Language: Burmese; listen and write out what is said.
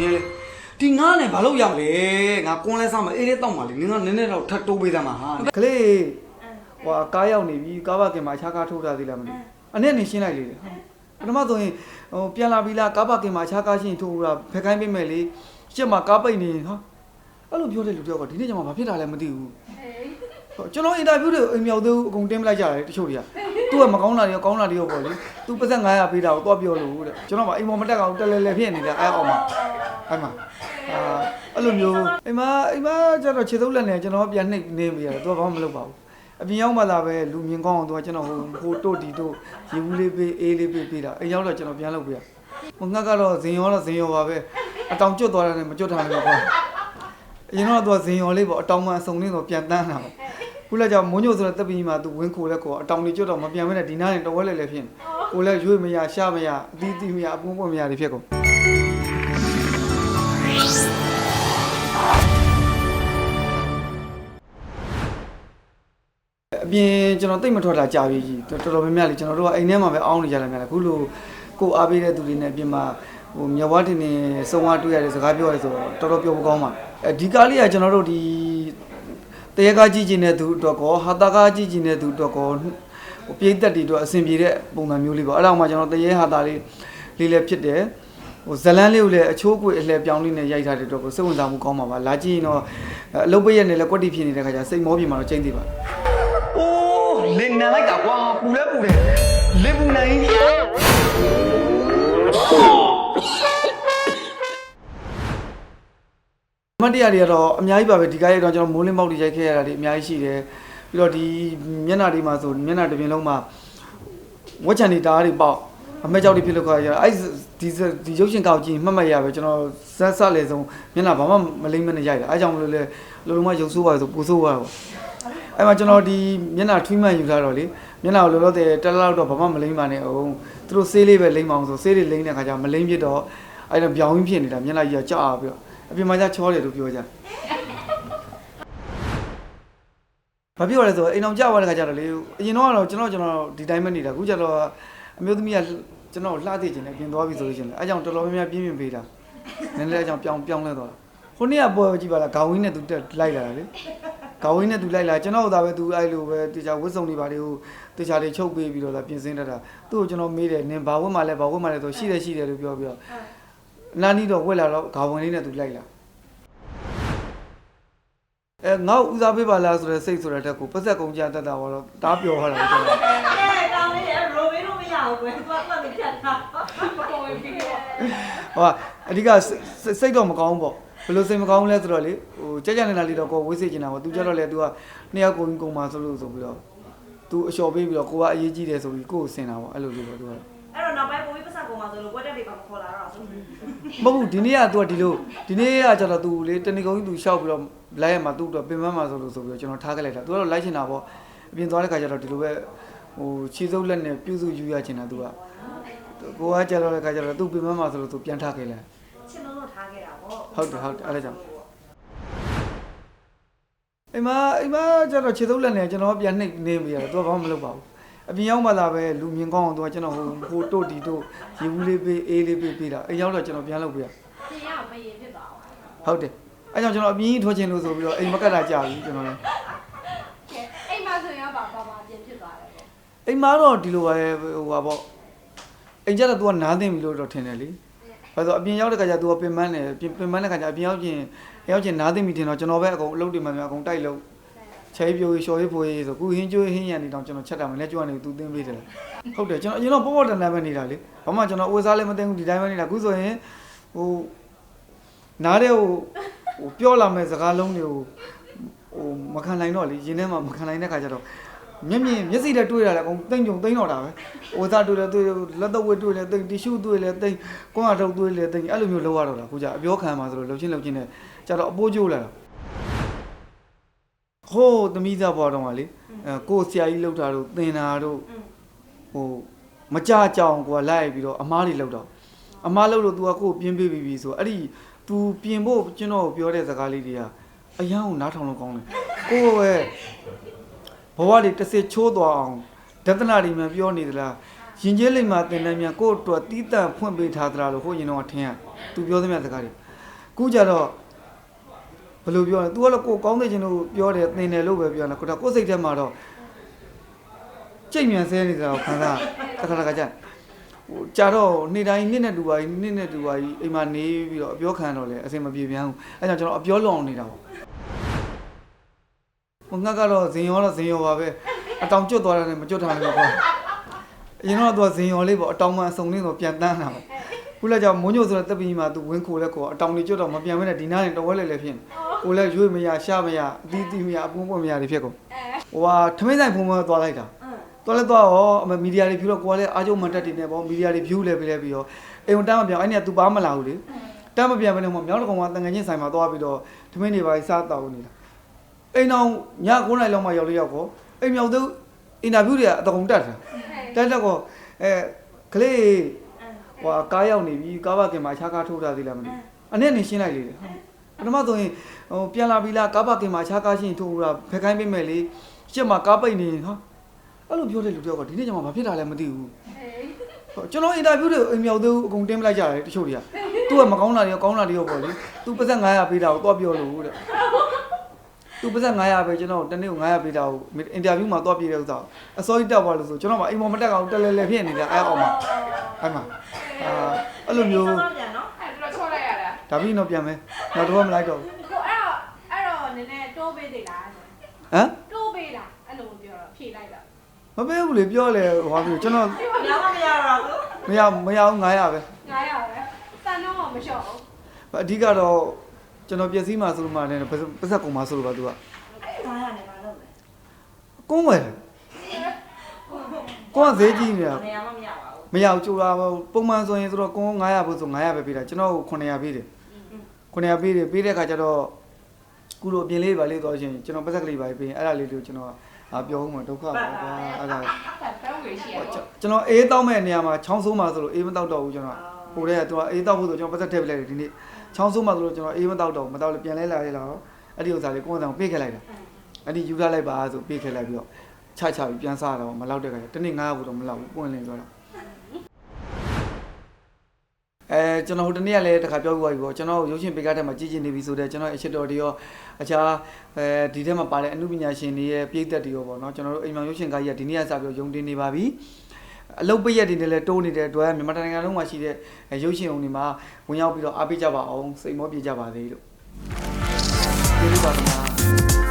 နင်းလေဒီငါနဲ့ဘာလို့ရမလဲငါကွန်းလဲစားမအေးလေးတောက်မှလေနင်းကနည်းနည်းတော့ထပ်တိုးပေးသမှာဟာကလေးဟွာကားရောက်နေပြီကားဘကင်မှာခြားကားထိုးထားသေးလားမသိဘူးအနဲ့နေရှင်းလိုက်လေဟာပထမဆိုရင်ဟိုပြန်လာပြီလားကားဘကင်မှာခြားကားရှင်းထိုးတာဖက်ခိုင်းပေးမယ်လေရှစ်မှာကားပိတ်နေဟာအဲ့လိုပြောတဲ့လူတယောက်ကဒီနေ့ကျမှဘာဖြစ်တာလဲမသိဘူးဟိုကျွန်တော်အင်တာဗျူးတွေအိမ်မြောက်သေးဘူးအကုန်တင်းပလိုက်ကြတယ်တချို့တွေကသူကမကောင်းတာတွေရောကောင်းတာတွေရောပေါ့လေသူပတ်သက်900ပေးတာကိုတော့ပြောလို့တဲ့ကျွန်တော်ကအိမ်ပေါ်မတက်အောင်တက်လဲလဲဖြစ်နေတာအဲ့အောင်မှာ အဲ့မှာအာအဲ့လိုမျိုးအိမ်မအိမ်မကျတော့ခြေသုံးလက်နဲ့ကျွန်တော်ပြန်နှိပ်နေမိရတယ်သူကဘာမှမလုပ်ပါဘူးအပြင်ရောက်မှသာပဲလူမြင်ကောင်းအောင်သူကကျွန်တော်ဟိုဟိုတို့ဒီတို့ရေဘူးလေးပေးအေးလေးပေးပေးတာအိမ်ရောက်တော့ကျွန်တော်ပြန်လုပ်ပြရဟိုငှက်ကတော့ဇင်ရောတော့ဇင်ရောပါပဲအတောင်ကျွတ်သွားတယ်နဲ့မကျွတ်ထားလည်းပေါ့အရင်တော့သူကဇင်ရောလေးပေါ့အတောင်မှအစုံလေးတော့ပြန်တန်းတာပေါ့ခုလည်းကြောင့်မိုးညိုဆိုတဲ့တပ်ပြီးမှသူဝင်းခိုလဲကောအတောင်လေးကျွတ်တော့မပြန်မဲနဲ့ဒီနားနဲ့တဝဲလဲလဲဖြစ်နေကိုလည်းရွေ့မရရှာမရအသီးသီးမရအပွန်းပွန်းမရတွေဖြစ်ကုန် အပြင်ကျွန်တော်တိတ်မထွက်တာကြာပြီကြီးတော်တော်များများလေကျွန်တော်တို့ကအိမ်ထဲမှာပဲအောင်းနေကြတယ်များလေအခုလိုကိုအားပေးတဲ့သူတွေနဲ့အပြင်မှာဟိုမြဝတင်နေစုံဝါတွေ့ရတဲ့စကားပြောရဲဆိုတော့တော်တော်ပြောဖို့ကောင်းပါအဲဒီကားလေးကကျွန်တော်တို့ဒီတရေကားကြည့်ကျင်တဲ့သူအတွက်ကောဟာတာကားကြည့်ကျင်တဲ့သူအတွက်ကောဟိုပြိသက်တွေအတွက်အဆင်ပြေတဲ့ပုံစံမျိုးလေးပေါ့အဲ့ဒါမှကျွန်တော်တရေဟာတာလေးလေးလည်းဖြစ်တယ် ဟိုဇလန်းလေးကိုလည်းအချိုးကွေအလှည့်ပြောင်းလေးနဲ့ရိုက်ထားတဲ့အတွက်ကိုစိတ်ဝင်စားမှုကောင်းပါပါလာကြည့်ရင်တော့အလုပ်ပိတ်ရက်နဲ့လည်းကွက်တိဖြစ်နေတဲ့ခါကျစိတ်မောပြင်မှာတော့ချိန်သေးပါအိုးလင်နန်လိုက်တာကွာပူလဲပူတယ်လင်ပူနိုင်မတ်တရားတွေကတော့အများကြီးပါပဲဒီကားရိုက်တော့ကျွန်တော်မိုးလင်းပေါက်တွေရိုက်ခဲ့ရတာတွေအများကြီးရှိတယ်ပြီးတော့ဒီမျက်နှာတွေမှာဆိုမျက်နှာတစ်ပြင်လုံးမှာဝက်ချန်တွေတားတွေပေါက် အမဲကြောက်တွေဖြစ်လို့ခေါ်ရတာအဲ့ဒီဒီရုပ်ရှင်ကောက်ကြည့်မှတ်မှတ်ရပဲကျွန်တော်ဇက်ဆက်လေဆုံးမျက်နှာဘာမှမလိမ့်မနဲ့ရိုက်တာအဲ့ကြောင့်မလို့လေလုံးလုံးမရုပ်ဆိုးပါဆိုပူဆိုးပါတော့အဲ့မှာကျွန်တော်ဒီမျက်နှာထွီးမှန်ယူထားတော့လေမျက်နှာကိုလောလောဆယ်တက်လောက်တော့ဘာမှမလိမ့်ပါနဲ့အောင်သူတို့ဆေးလေးပဲလိမ့်မအောင်ဆိုဆေးတွေလိမ့်တဲ့ခါကျမလိမ့်ဖြစ်တော့အဲ့တော့ပြောင်းရင်းဖြစ်နေတာမျက်နှာကြီးကကြောက်ပြီးတော့အပြင်မှာကျချောတယ်လို့ပြောကြဘာပြောလဲဆိုတော့အိမ်အောင်ကြသွားတဲ့ခါကျတော့လေအရင်တော့ကတော့ကျွန်တော်ကျွန်တော်ဒီတိုင်းပဲနေတာအခုကျတော့ အမျိုးသမီးကကျွန်တော်လှသိချင်တယ်ပြင်သွားပြီဆိုလို့ရှိရင်လေအဲကြောင့်တော်တော်များများပြင်းပြင်းပေးတာနည်းနည်းအဲကြောင့်ပြောင်းပြောင်းလဲသွားတာခုနေ့ကပေါ်ကြည့်ပါလားခေါင်းဝင်းနဲ့သူတက်လိုက်လာတာလေခေါင်းဝင်းနဲ့သူလိုက်လာကျွန်တော်သာပဲသူအဲ့လိုပဲတေချာဝတ်စုံတွေပါလေဟိုတေချာတွေချုပ်ပေးပြီးတော့လာပြင်ဆင်တတ်တာသူ့ကိုကျွန်တော်မေးတယ်နင်ဘာဝတ်မှလဲဘာဝတ်မှလဲဆိုရှိတယ်ရှိတယ်လို့ပြောပြီးတော့နာနီတော့ဝက်လာတော့ခေါင်းဝင်းလေးနဲ့သူလိုက်လာအဲငေါ့ဦးစားပေးပါလားဆိုတဲ့စိတ်ဆိုတဲ့တက်ကိုပတ်သက်ကုန်ကြတတ်တာဘောတော့တားပြောရတာလေကျွန်တော်အဲတောင်းလေးရိုဘ င်းလို့မရဘူးကွယ်သူကသူကဖြတ်တာပေါ်ပြီးတော့ ဟောအဓိကစိတ်စိတ်တော့မကောင်းဘူးပေါ့ဘယ်လိုစိတ်မကောင်းလဲဆိုတော့လေဟိုကြက်ကြက်နေတာလေးတော့ကိုယ်ဝေးစေချင်တာပေါ့သူကြတော့လေ तू ကနှစ်ယောက်ကုန်ကုန်ပါဆိုလို့ဆိုပြီးတော့ तू အလျှော်ပေးပြီးတော့ကိုကအရေးကြီးတယ်ဆိုပြီးကိုယ်ကိုစင်တာပေါ့အဲ့လိုလေးပေါ့ तू က အဲ့တော့နောက်ပိုင်းပုံပြီးပတ်စံကုန်မှာဆိုလို့ကွက်တက်တွေပါခေါ်လာတော့ဆို မဟုတ်ဘူးဒီနေ့က तू ကဒီလိုဒီနေ့ကကျတော့ तू လေတဏီကုန်းကြီး तू ရှောက်ပြီးတော့လိုက်ရမှာ तू တော့ပင်မမှာဆိုလို့ဆိုပြီးတော့ကျွန်တော်ထားခဲ့လိုက်တာ तू ကတော့လိုက်ချင်တာပေါ့အပြင်သွားတဲ့ခါကျတော့ဒီလိုပဲ ဟိုခြေစုပ်လက်နဲ့ပြုစုယူရချင်တာသူကကိုကကြတော့လည်းခါကြတော့သူပြင်မမှာဆိုလို့သူပြန်ထခဲ့လဲချင်လို့ထားခဲ့တာပေါ့ဟုတ်တယ်ဟုတ်တယ်အဲ့ဒါကြောင့်အိမ်မအိမ်မကျတော့ခြေသုံးလက်နဲ့ကျွန်တော်ပြန်နှိပ်နေမိရတယ်သူကဘာမှမလုပ်ပါဘူးအပြင်ရောက်မှလာပဲလူမြင်ကောင်းအောင်သူကကျွန်တော်ဟိုဟိုတို့တီတို့ရေဘူးလေးပေးအေးလေးပေးပေးတာအိမ်ရောက်တော့ကျွန်တော်ပြန်လုပ်ပေးရပြင်ရမရင်ဖြစ်ပါဘူးဟုတ်တယ်အဲကြောင့်ကျွန်တော်အပြင်ကြီးထွက်ချင်လို့ဆိုပြီးတော့အိမ်မကတ်တာကြာပြီကျွန်တော်လည်း အိမ်မတော့ဒီလိုပဲဟိုပါပေါ့အိမ်ကျတော့ तू ကနားသိမ့်ပြီလို့တော့ထင်တယ်လေဘာလို့အပြင်ရောက်တဲ့ခါကျ तू ကပင်ပန်းတယ်ပြင်ပင်ပန်းတဲ့ခါကျအပြင်ရောက်ချင်းရောက်ချင်းနားသိမ့်ပြီထင်တော့ကျွန်တော်ပဲအကုန်အလုပ်တွေမှအကုန်တိုက်လို့ချဲပြိုးရှော်ရေးဖွေးဆိုခုဟင်းကျွေးဟင်းရံနေတောင်ကျွန်တော်ချက်တာမလဲကြွနေသူသင်းပေးတယ်ဟုတ်တယ်ကျွန်တော်အရင်တော့ပေါ့ပေါ့တန်တန်ပဲနေတာလေဘာမှကျွန်တော်အဝတ်စားလည်းမသိဘူးဒီတိုင်းပဲနေတာခုဆိုရင်ဟိုနားတဲ့ဟိုဟိုပြောလာမဲ့စကားလုံးတွေကိုဟိုမခံနိုင်တော့လေရင်ထဲမှာမခံနိုင်တဲ့ခါကျတော့ မျက်မြင်မျက်စိနဲ့တွေ့ရတယ်အကုန်တိမ့်ကြုံတိမ့်တော့တာပဲဝတ်စားတွေ့လဲတွေ့လက်တော့ဝတ်တွေ့လဲတိမ့်တီရှူးတွေ့လဲတိမ့်ကွန်းအထုတ်တွေ့လဲတိမ့်အဲ့လိုမျိုးလောက်ရတော့တာခုကျအပြောခံမှာဆိုလို့လှုပ်ချင်းလှုပ်ချင်းနဲ့ကျတော့အပိုးကျိုးလာတာဟိုးသမီးသားဘွားတော့ကလေအဲကိုယ်ဆရာကြီးလှုပ်တာတို့သင်တာတို့ဟိုမကြကြောင်ကိုကလိုက်ပြီးတော့အမားတွေလှုပ်တော့အမားလှုပ်လို့ तू ကကိုယ်ပြင်းပေးပြီးပြီဆိုအဲ့ဒီ तू ပြင်ဖို့ကျွန်တော်ပြောတဲ့စကားလေးတွေကအယံကိုနားထောင်လို့ကောင်းတယ်ကိုယ်ရဲ့ ဘဝတွေတစ်စစ်ချိုးသွားအောင်ဒသနာတွေမှပြောနေသလားရင်ကျေးလိမ္မာတင်တယ်မြန်ကိုယ့်အတွက်တီးတန့်ဖွင့်ပေးထားသလားလို့ဟိုရင်တော့ထင်ရ तू ပြောသမျှစကားတွေခုကြတော့ဘယ်လိုပြောလဲ तू ကတော့ကိုယ်ကောင်းတဲ့ချင်းလို့ပြောတယ်သင်တယ်လို့ပဲပြောတယ်ကိုယ်တော့ကိုယ်စိတ်ထဲမှာတော့ကြိတ်မြန်ဆဲနေတာကိုခံစားတခါတခါကြဟိုကြာတော့နေ့တိုင်းနေ့နဲ့တူပါကြီးနေ့နဲ့တူပါကြီးအိမ်မှာနေပြီးတော့အပြောခံတော့လေအစင်မပြေပြန်ဘူးအဲကြောင့်ကျွန်တော်အပြောလွန်နေတာပေါ့ ဟိုငါကတော့ဇင်ရောတော့ဇင်ရောပါပဲအတောင်ကျွတ်သွားတယ်မကျွတ်ထားဘူးပေါ့အရင်တော့သူကဇင်ရောလေးပေါ့အတောင်မှအစုံလေးတော့ပြန်တန်းတာပေါ့ခုလည်းကြောင့်မုံညိုဆိုတဲ့တပ်ပြီးမှသူဝင်းခိုလဲကိုအတောင်လေးကျွတ်တော့မပြန်ဘဲနဲ့ဒီနားနေတဝဲလဲလဲဖြစ်နေကိုလည်းရွေ့မရရှာမရအသီးသီးမရအပွန်းပွန်းမရတွေဖြစ်ကုန်ဟိုဟာထမင်းဆိုင်ဖုံဖုံသွားလိုက်တာတော်လဲတော့ရောအမမီဒီယာတွေဖြူတော့ကိုကလည်းအားကျုံမတက်တင်နေပေါ့မီဒီယာတွေဖြူလဲပြလဲပြီးတော့အိမ်ဝင်တန်းမပြောင်းအဲ့นี่က तू ပါမလာဘူးလေတန်းမပြန်ဘဲနဲ့ဟိုမြောက်တကောင်ကတန်ငယ်ချင်းဆိုင်မှာသွားပြီးတော့ထမင်းတွေပါစားတောက်နေတာ အိမ်အောင်ည9နိုင်လောက်မှရောက်လေးရောက်ကောအိမ်မြောက်သူအင်တာဗျူးတွေကအတကုံတက်တာတက်တက်ကောအဲကလေးဟိုကားရောက်နေပြီကားပါကင်မှာခြားကားထိုးတာသေးလားမသိဘူးအနဲ့နေရှင်းလိုက်လေဟာပထမဆိုရင်ဟိုပြန်လာပြီလားကားပါကင်မှာခြားကားရှင်းထိုးတာဖက်ခိုင်းပေးမယ်လေရှစ်မှာကားပိတ်နေဟာအဲ့လိုပြောတဲ့လူတယောက်ကဒီနေ့ကျမှဘာဖြစ်တာလဲမသိဘူးဟောကျွန်တော်အင်တာဗျူးတွေအိမ်မြောက်သေးဘူးအကုန်တင်းပလိုက်ကြတယ်တချို့တွေကသူကမကောင်းတာတွေရောကောင်းတာတွေရောပေါ့လေသူပါသက်900ပေးတာကိုတော့ပြောလို့တဲ့ သူပါသက်900ပဲကျွန်တော်တနေ့ကို900ပေးတာကိုအင်တာဗျူးမှာတော့ပြည့်တဲ့ဥစ္စာအစောကြီးတက်သွားလို့ဆိုကျွန်တော်မှအိမ်ပေါ်မတက်အောင်တက်လဲလဲဖြစ်နေတာအဲ့အောင်မှာအဲ့မှာအာအဲ့လိုမျိုးပြန်နော်အဲ့တော့ချောလိုက်ရတာဒါပြီးတော့ပြန်မယ်နောက်တော့မလိုက်တော့ဘူးကိုအဲ့တော့အဲ့တော့နည်းနည်းတိုးပေးသေးလားဟမ်တိုးပေးလားအဲ့လိုပြောတော့ဖြေလိုက်တော့မပေးဘူးလေပြောလေဟောပြီးကျွန်တော်ညမမရတော့ဘူးမရမရအောင်900ပဲ900ပဲစံတော့မလျှော့ဘူးအဓိကတော့ ကျွန်တော်ပျက်စီးမှာဆိုလို့မှလည်းပတ်သက်ကုန်မှာဆိုလို့ပါသူကဒါရတယ်မလုပ်လဲကုန်းဝယ်ကိုကဈေးကြီးနေတာနေရာမမရပါဘူးမရဘူးကြိုးတာပုံမှန်ဆိုရင်ဆိုတော့ကုန်း900ဘုဆို900ပဲပေးတာကျွန်တော်က900ပေးတယ်900ပေးတယ်ပေးတဲ့ခါကျတော့ကုလိုအပြင်လေးပါလေးတော့ရှင်ကျွန်တော်ပတ်သက်ကလေးပါပေးရင်အဲ့ဒါလေးတွေကိုကျွန်တော်အပြောဦးမှာဒုက္ခပါကွာအဲ့ဒါအဲ့တောင်းဝေရှိရတော့ကျွန်တော်အေးတောက်မဲ့နေရာမှာချောင်းဆိုးမှာဆိုလို့အေးမတောက်တော့ဘူးကျွန်တော်ဟိုတည်းကသူကအေးတောက်ဖို့ဆိုကျွန်တော်ပတ်သက်ထည့်ပလိုက်တယ်ဒီနေ့ ချောင်းဆိုးမှာဆိုလို့ကျွန်တော်အေးမတောက်တော့ဘူးမတောက်လို့ပြန်လဲလာလေလာတော့အဲ့ဒီဥစ္စာလေးကိုယ်ကတောင်ပေးခဲ့လိုက်တာအဲ့ဒီယူထားလိုက်ပါဆိုပြေးခဲ့လိုက်ပြီးတော့ချချပြီးပြန်စားတော့မလောက်တဲ့ခါကျတနေ့900ဘူးတော့မလောက်ဘူးပွင့်လင်းသွားတော့အဲကျွန်တော်ဟိုတနေ့ကလည်းတခါပြောပြသွားပြီပေါ့ကျွန်တော်ရုပ်ရှင်ပေကားထဲမှာကြည်ကျင်နေပြီဆိုတော့ကျွန်တော်အချစ်တော်တွေရောအခြားအဲဒီထဲမှာပါတဲ့အမှုပညာရှင်တွေရဲ့ပြည့်သက်တွေရောပေါ့နော်ကျွန်တော်တို့အိမ်မောင်ရုပ်ရှင်ကားကြီးကဒီနေ့ကစပြီးတော့ယုံတင်နေပါပြီ အလုပ်ပိတ်ရက်တွေနဲ့လည်းတိုးနေတဲ့အတွက်မြန်မာနိုင်ငံလုံးမှာရှိတဲ့ရုပ်ရှင်ုံတွေမှာဝင်ရောက်ပြီးတော့အားပေးကြပါအောင်စိတ်မောပြေကြပါသေးလို့ကျေးဇူးပါခင်ဗျာ